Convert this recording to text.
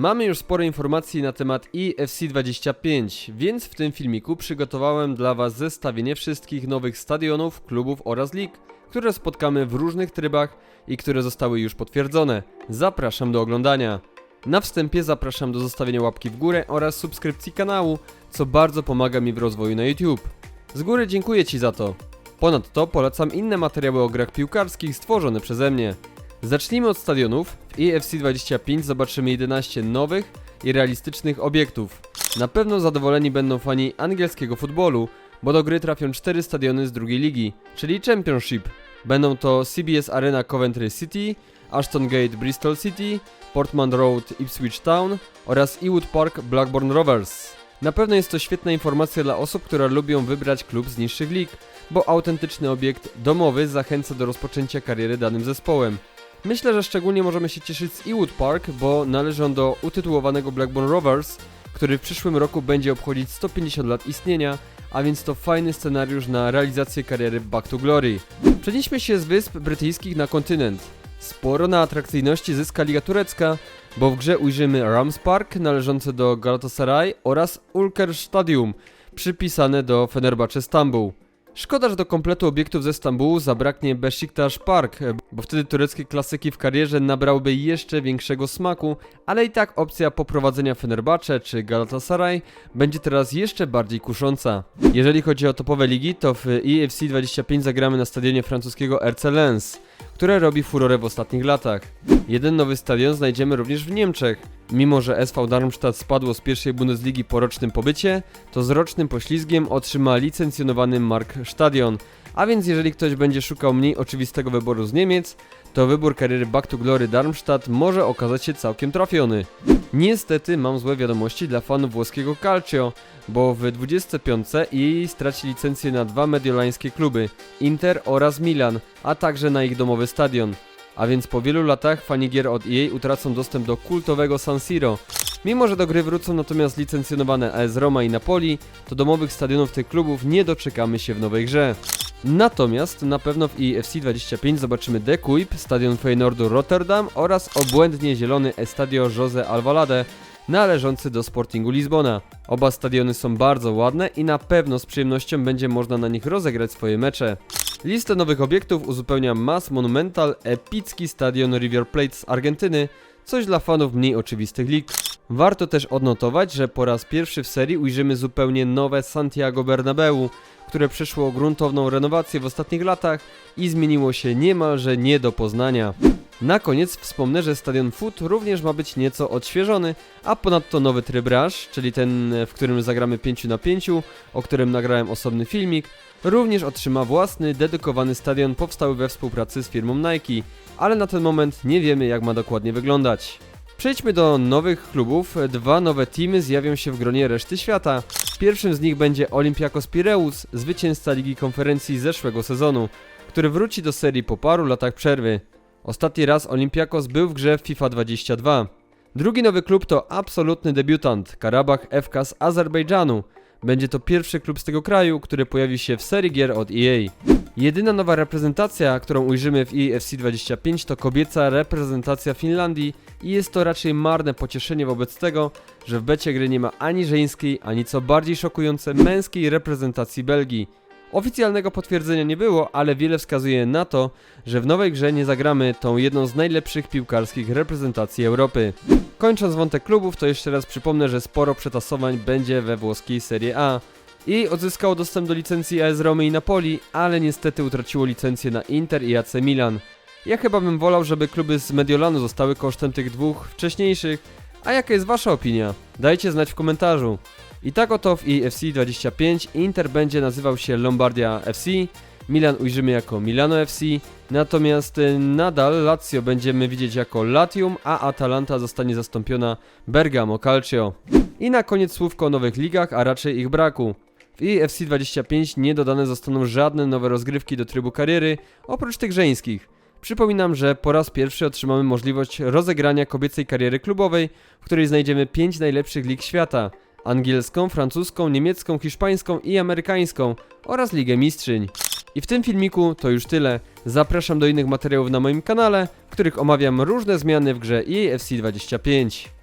Mamy już sporo informacji na temat EFC 25, więc w tym filmiku przygotowałem dla Was zestawienie wszystkich nowych stadionów, klubów oraz lig, które spotkamy w różnych trybach i które zostały już potwierdzone. Zapraszam do oglądania. Na wstępie zapraszam do zostawienia łapki w górę oraz subskrypcji kanału, co bardzo pomaga mi w rozwoju na YouTube. Z góry dziękuję Ci za to. Ponadto polecam inne materiały o grach piłkarskich stworzone przeze mnie. Zacznijmy od stadionów. W EFC 25 zobaczymy 11 nowych i realistycznych obiektów. Na pewno zadowoleni będą fani angielskiego futbolu, bo do gry trafią 4 stadiony z drugiej ligi, czyli Championship. Będą to CBS Arena Coventry City, Ashton Gate Bristol City, Portman Road Ipswich Town oraz Ewood Park Blackburn Rovers. Na pewno jest to świetna informacja dla osób, które lubią wybrać klub z niższych lig, bo autentyczny obiekt domowy zachęca do rozpoczęcia kariery danym zespołem. Myślę, że szczególnie możemy się cieszyć z Ewood Park, bo należy on do utytułowanego Blackburn Rovers, który w przyszłym roku będzie obchodzić 150 lat istnienia, a więc to fajny scenariusz na realizację kariery Back to Glory. Przenieśmy się z wysp brytyjskich na kontynent. Sporo na atrakcyjności zyska Liga Turecka, bo w grze ujrzymy Rams Park należący do Galatasaray oraz Ulker Stadium przypisane do Fenerbahce Stambuł. Szkoda, że do kompletu obiektów ze Stambułu zabraknie Besiktas Park, bo wtedy tureckie klasyki w karierze nabrałby jeszcze większego smaku, ale i tak opcja poprowadzenia Fenerbahce czy Galatasaray będzie teraz jeszcze bardziej kusząca. Jeżeli chodzi o topowe ligi, to w EFC 25 zagramy na stadionie francuskiego RC Lens, które robi furorę w ostatnich latach. Jeden nowy stadion znajdziemy również w Niemczech. Mimo, że SV Darmstadt spadło z pierwszej Bundesligi po rocznym pobycie, to z rocznym poślizgiem otrzyma licencjonowany Mark Stadion. A więc jeżeli ktoś będzie szukał mniej oczywistego wyboru z Niemiec, to wybór kariery Back to Glory Darmstadt może okazać się całkiem trafiony. Niestety mam złe wiadomości dla fanów włoskiego Calcio, bo w 25 jej straci licencję na dwa mediolańskie kluby, Inter oraz Milan, a także na ich domowy stadion. A więc po wielu latach fani gier od EA utracą dostęp do kultowego San Siro. Mimo, że do gry wrócą natomiast licencjonowane AS Roma i Napoli, to domowych stadionów tych klubów nie doczekamy się w nowej grze. Natomiast na pewno w EFC 25 zobaczymy De Kuip, stadion Feyenoordu Rotterdam oraz obłędnie zielony Estadio Jose Alvalade, należący do Sportingu Lizbona. Oba stadiony są bardzo ładne i na pewno z przyjemnością będzie można na nich rozegrać swoje mecze. Listę nowych obiektów uzupełnia Mass Monumental epicki stadion River Plate z Argentyny, coś dla fanów mniej oczywistych lig. Warto też odnotować, że po raz pierwszy w serii ujrzymy zupełnie nowe Santiago Bernabeu, które przeszło gruntowną renowację w ostatnich latach i zmieniło się niemalże nie do poznania. Na koniec wspomnę, że stadion Foot również ma być nieco odświeżony, a ponadto nowy tryb Rush, czyli ten, w którym zagramy 5 na 5, o którym nagrałem osobny filmik, również otrzyma własny, dedykowany stadion powstały we współpracy z firmą Nike, ale na ten moment nie wiemy jak ma dokładnie wyglądać. Przejdźmy do nowych klubów. Dwa nowe teamy zjawią się w gronie reszty świata. Pierwszym z nich będzie Olympiakos Pireus, zwycięzca Ligi Konferencji zeszłego sezonu, który wróci do serii po paru latach przerwy. Ostatni raz Olympiakos był w grze w FIFA 22. Drugi nowy klub to absolutny debiutant Karabach FK z Azerbejdżanu. Będzie to pierwszy klub z tego kraju, który pojawi się w serii gier od EA. Jedyna nowa reprezentacja, którą ujrzymy w EFC 25 to kobieca reprezentacja Finlandii i jest to raczej marne pocieszenie wobec tego, że w becie gry nie ma ani żeńskiej, ani co bardziej szokujące męskiej reprezentacji Belgii. Oficjalnego potwierdzenia nie było, ale wiele wskazuje na to, że w nowej grze nie zagramy tą jedną z najlepszych piłkarskich reprezentacji Europy. Kończąc wątek klubów, to jeszcze raz przypomnę, że sporo przetasowań będzie we włoskiej Serie A. I odzyskało dostęp do licencji AS Romy i Napoli, ale niestety utraciło licencję na Inter i AC Milan. Ja chyba bym wolał, żeby kluby z Mediolanu zostały kosztem tych dwóch wcześniejszych, a jaka jest wasza opinia? Dajcie znać w komentarzu. I tak oto w EFC 25 Inter będzie nazywał się Lombardia FC, Milan ujrzymy jako Milano FC, natomiast y, nadal Lazio będziemy widzieć jako Latium, a Atalanta zostanie zastąpiona Bergamo Calcio. I na koniec słówko o nowych ligach, a raczej ich braku. W EFC 25 nie dodane zostaną żadne nowe rozgrywki do trybu kariery, oprócz tych żeńskich. Przypominam, że po raz pierwszy otrzymamy możliwość rozegrania kobiecej kariery klubowej, w której znajdziemy 5 najlepszych lig świata angielską, francuską, niemiecką, hiszpańską i amerykańską oraz Ligę Mistrzyń. I w tym filmiku to już tyle. Zapraszam do innych materiałów na moim kanale, w których omawiam różne zmiany w grze EAFC 25.